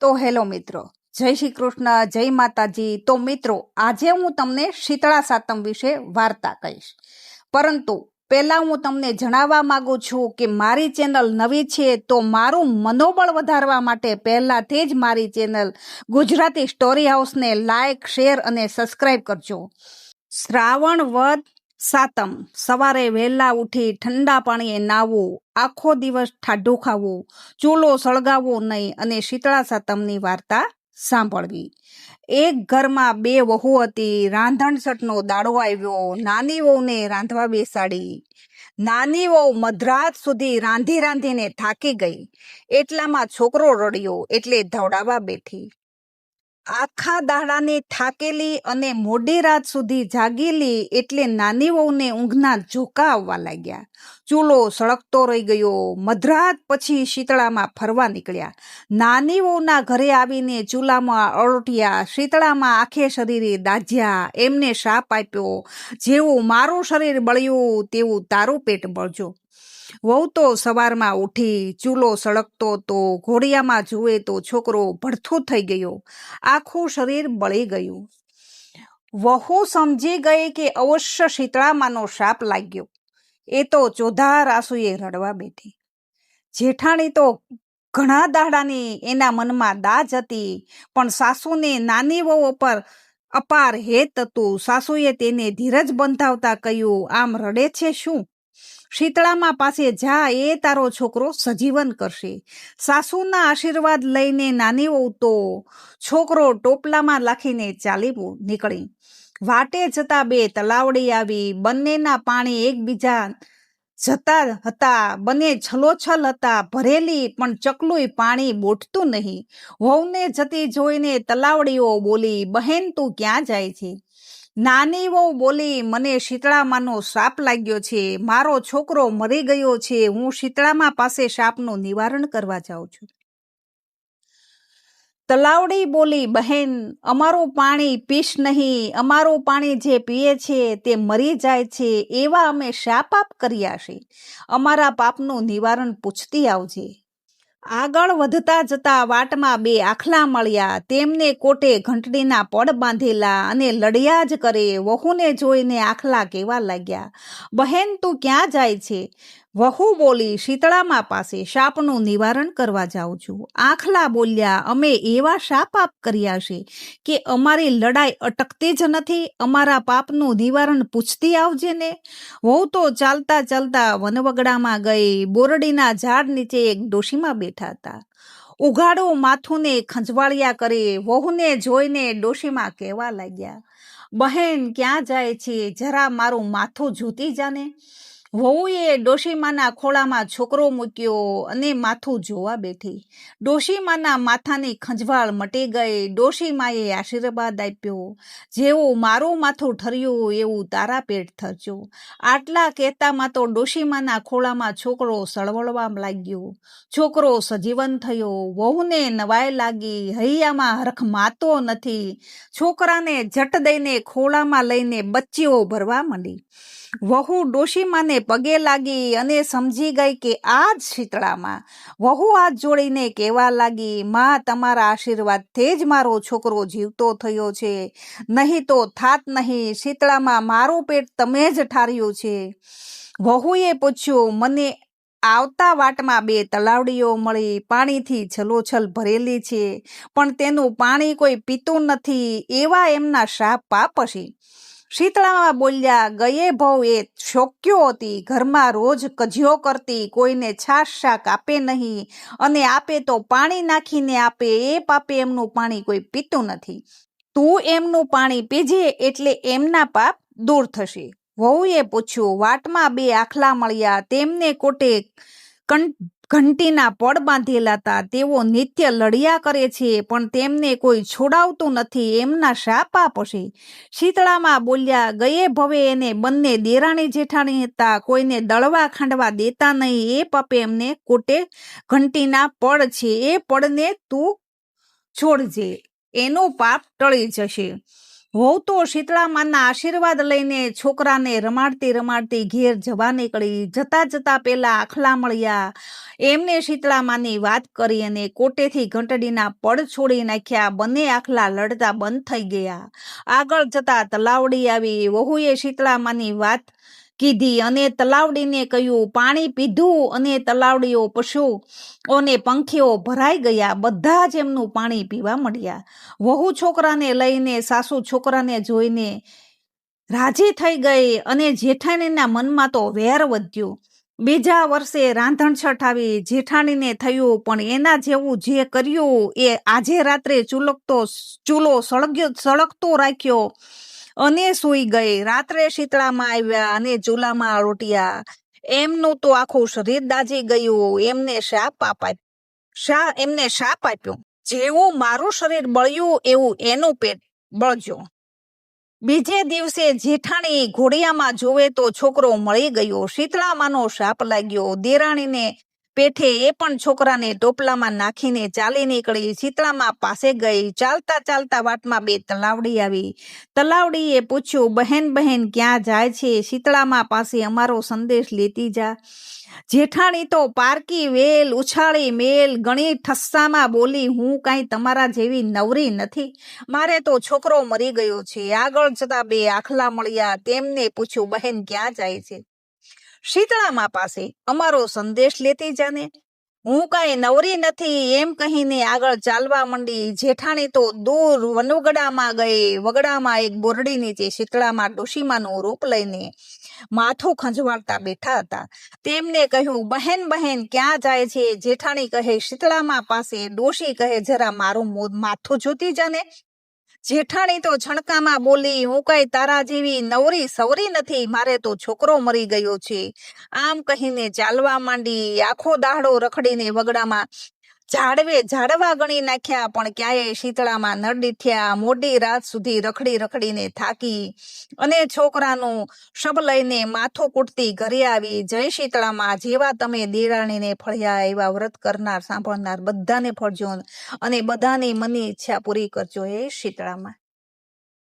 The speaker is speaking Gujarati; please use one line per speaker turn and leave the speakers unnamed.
તો હેલો મિત્રો, જય શ્રી કૃષ્ણ, જય માતાજી. તો મિત્રો, આજે હું તમને શીતળા સાતમ વિશે વાર્તા કહીશ. પરંતુ પહેલાં હું તમને જણાવવા માંગુ છું કે મારી ચેનલ નવી છે તો મારું મનોબળ વધારવા માટે પહેલાંથી જ મારી ચેનલ ગુજરાતી સ્ટોરી હાઉસને લાઇક શેર અને સબસ્ક્રાઈબ કરજો. શ્રાવણ વદ સાતમ, સવારે વહેલા ઉઠી ઠંડા પાણીએ નાહવું. આખો દિવસ ઠાઢું ખાવું, ચૂલો સળગાવવો નહીં અને શીતળા સાતમની વાર્તા સાંભળવી. એક ઘરમાં બે વહુ હતી રાંધણસટનો દાડો આવ્યો, નાની વહુને રાંધવા બેસાડી. નાની વહુ મધરાત સુધી રાંધી રાંધીને થાકી ગઈ. એટલામાં છોકરો રડ્યો એટલે ધવડાવવા બેઠી. આખા દાડાની થાકેલી અને મોડી રાત સુધી જાગેલી એટલે નાની વહુને ઊંઘના ઝોકા આવવા લાગ્યા. ચૂલો સળગતો રહી ગયો. મધરાત પછી શીતળામાં ફરવા નીકળ્યા. નાની વહુના ઘરે આવીને ચૂલામાં અળોટ્યા. શીતળામાં આખે શરીરે દાજ્યા એમને શાપ આપ્યો. જેવું મારું શરીર બળ્યું, તેવું તારું પેટ બળજો. વહુ તો સવારમાં ઉઠી, ચૂલો સળગતો તો ઘોડિયામાં જુએ તો છોકરો ભડથું થઈ ગયો. આખું શરીર બળી ગયું. વહુ સમજી ગઈ કે અવશ્ય શીતળામાંનો શાપ લાગ્યો. એ તો ચોધાર આંસુએ રડવા બેઠી. જેઠાણી તો ઘણા દાડાની એના મનમાં દાજ હતી, પણ સાસુને નાની વહુ પર અપાર હેત હતું. સાસુએ તેને ધીરજ બંધાવતા કહ્યું, આમ રડે છે શું? શીતળામાં પાસે જા એ તારો છોકરો સજીવન કરશે. સાસુના આશીર્વાદ લઈને નાની વહુ તો છોકરો ટોપલામાં લાખીને ચાલી નીકળી. વાટે જતા બે તલાવડી આવી, બંનેના પાણી એકબીજા જતા હતા, બંને છલોછલ હતા, ભરેલી પણ ચકલું પાણી બોટતું નહીં. વહુને જતી જોઈને તલાવડીઓ બોલી, બહેન, તું ક્યાં જાય છે? નાની વહુ બોલી, મને શીતળામાંનો સાપ લાગ્યો છે. મારો છોકરો મરી ગયો છે. હું શીતળામાં પાસે સાપનું નિવારણ કરવા જાઉં છું. તલાવડી બોલી, બહેન, અમારું પાણી પીશ નહીં. અમારું પાણી જે પીએ છે તે મરી જાય છે. એવા અમે શા પાપ કર્યા છે. અમારા પાપનું નિવારણ પૂછતી આવજે. આગળ વધતા જતા વાટમાં બે આખલા મળ્યા. તેમને કોટે ઘંટડીના પડ બાંધેલા અને લડ્યા જ કરે વહુને જોઈને આખલા કેવા લાગ્યા, બહેન, તું ક્યાં જાય છે? વહુ બોલી, શીતળામાં પાસે શાપનું નિવારણ કરવા જાઉં છું. આખલા બોલ્યા, અમે એવા શાપ આપ કર્યા છે કે અમારી લડાઈ અટકતી જ નથી. અમારા પાપનું નિવારણ પૂછતી આવજે ને. વહુ તો ચાલતા ચાલતા વનવગડામાં ગઈ, બોરડીના ઝાડ નીચે એક ડોશીમાં બેઠા હતા. ઉઘાડો માથુંને ખંજવાળિયા કરી, વહુને જોઈને ડોશીમાં કહેવા લાગ્યા, બહેન, ક્યાં જાય છે? જરા મારું માથું જૂતી જાને. વહુએ ડોશીમાના ખોળામાં છોકરો મૂક્યો અને માથું જોવા બેઠી. ડોશીમાના માથાની ખંજવાળ મટી ગઈ. ડોશીમાએ આશીર્વાદ આપ્યો. જેવું મારું માથું ઠર્યું એવું તારા પેટ થરજો. આટલા કહેતામાં તો ડોશીમાના ખોળામાં છોકરો સળવળવા લાગ્યો. છોકરો સજીવન થયો. વહુને નવાઈ લાગી. હૈયામાં હરખ માતો નથી. છોકરાને જટ દઈને ખોળામાં લઈને બચ્ચીઓ ભરવા માંડી. વહુ ડોશીમાને પગે લાગી અને સમજી ગઈ કે આ જ શીતળામાં. વહુ હાથ જોડીને કહેવા લાગી, માં, તમારા આશીર્વાદથી જ મારો છોકરો જીવતો થયો છે. નહીં તો થાત નહીં, શીતળામાં મારું પેટ તમે જ ઠાર્યું છે. વહુએ પૂછ્યું, મને આવતા વાટમાં બે તલાવડીઓ મળી, પાણીથી છલોછલ ભરેલી છે, પણ તેનું પાણી કોઈ પીતું નથી, એવા એમના શાપ પાપ હશે. શીતળામાં બોલ્યા, ગયે ભવ એ શોક્યો હતી, ઘરમાં રોજ કજિયો કરતી, કોઈને છાશ શાક આપે નહીં અને આપે તો પાણી નાખીને આપે, એ પાપે એમનું પાણી કોઈ પીતું નથી. તું એમનું પાણી પીજે એટલે એમના પાપ દૂર થશે. વહુએ પૂછ્યું, વાટમાં બે આખલા મળ્યા, તેમને કોટે ઘંટીના પડ બાંધેલા હતા. તેઓ નિત્ય લડ્યા કરે છે, પણ તેમને કોઈ છોડાવતું નથી, એમના શા પાપ હશે શીતળામાં બોલ્યા, ગયે ભવે એને બંને દેરાણી જેઠાણી હતા, કોઈને દળવા ખાંડવા દેતા નહીં. એ પાપે એમને કોટે. ઘંટીના પડ છે, એ પડને તું છોડજે. એનું પાપ ટળી જશે. વહુ તો શીતળામાના આશીર્વાદ લઈને છોકરાને રમાડતી રમાડતી ઘેર જવા નીકળી. જતા જતા પેલા આખલા મળ્યા. એમને શીતળામાની વાત કરી અને કોટેથી ઘંટડીના પડ છોડી નાખ્યા. બંને આખલા લડતા બંધ થઈ ગયા. આગળ જતા તલાવડી આવી. વહુએ શીતળામાની વાત કીધી અને તલાવડીને કહ્યું, પાણી પીધું અને તલાવડીઓ પશુ અને પંખીઓ ભરાઈ ગયા, બધા જ એમનું પાણી પીવા મળ્યા. વહુ છોકરાને લઈને સાસુ છોકરાને જોઈને રાજી થઈ ગઈ અને જેઠાણીના મનમાં તો વેર વધ્યું. બીજા વર્ષે રાંધણછઠ આવી, જેઠાણીને થયું, પણ એના જેવું જે કર્યું એ આજે રાત્રે ચૂલકતો, ચૂલો સળગ્યો, સળગતો રાખ્યો. અને સૂઈ ગઈ. રાત્રે શીતળામાં આવ્યા અને ચૂલામાં રોટિયા. એમનું તો આખું શરીર દાજી ગયું. એમને શાપ આપાય શા એમને શાપ આપ્યો. જેવું મારું શરીર બળ્યું, એવું એનું પેટ બળજો. બીજે દિવસે જેઠાણી ઘોડિયામાં જોવે તો છોકરો મળી ગયો. શીતળામાનો શાપ લાગ્યો. દેરાણીને પેઠે એ પણ છોકરાને ટોપલામાં નાખીને ચાલી નીકળી શીતળામાં પાસે ગઈ. ચાલતા ચાલતા વાટમાં બે તલાવડી આવી. તલાવડીએ પૂછ્યું, બહેન બહેન, ક્યાં જાય છે? શીતળામાં પાસે અમારો સંદેશ લેતી જા. જેઠાણી તો પારકી વેલ, ઉછાળી મેલ ઘણી ઠસ્સામાં બોલી, હું કાંઈ તમારા જેવી નવરી નથી. મારે તો છોકરો મરી ગયો છે. આગળ જતા બે આખલા મળ્યા. તેમને પૂછ્યું, બહેન, ક્યાં જાય છે? શીતળામાં પાસે અમારો સંદેશ લેતી જાને. હું કાંઈ નવરી નથી એમ કહીને આગળ ચાલવા માંડી. જેઠાણી તો દૂર વનુગડામાં ગઈ. વગડામાં એક બોરડી નીચે શીતળામાં ડોશીમાનું રૂપ લઈને માથું ખંજવાળતા બેઠા હતા. તેમને કહ્યું, બહેન બહેન, ક્યાં જાય છે? જેઠાણી કહે, શીતળામાં પાસે ડોશી કહે, જરા મારું મો- માથું જોતી જાને. જેઠાણી તો છણકામાં બોલી, હું કઈ તારા જેવી નવરી સવરી નથી, મારે તો છોકરો મરી ગયો છે. આમ કહીને ચાલવા માંડી, આખો દાડો રખડીને વગડામાં ઝાડવે ઝાડવા ગણી નાખ્યા, પણ ક્યાંય શીતળામાં ન દીઠ્યા. મોડી રાત સુધી રખડી રખડીને થાકી અને છોકરાનું શબ લઈને માથું કૂટતી ઘરે આવી. જય શીતળામાં, જેવા તમે દેરાણીને ફળ્યા, એવા વ્રત કરનાર, સાંભળનાર બધાને ફળજો અને બધાની મનની ઈચ્છા પૂરી કરજો. એ શીતળામાં.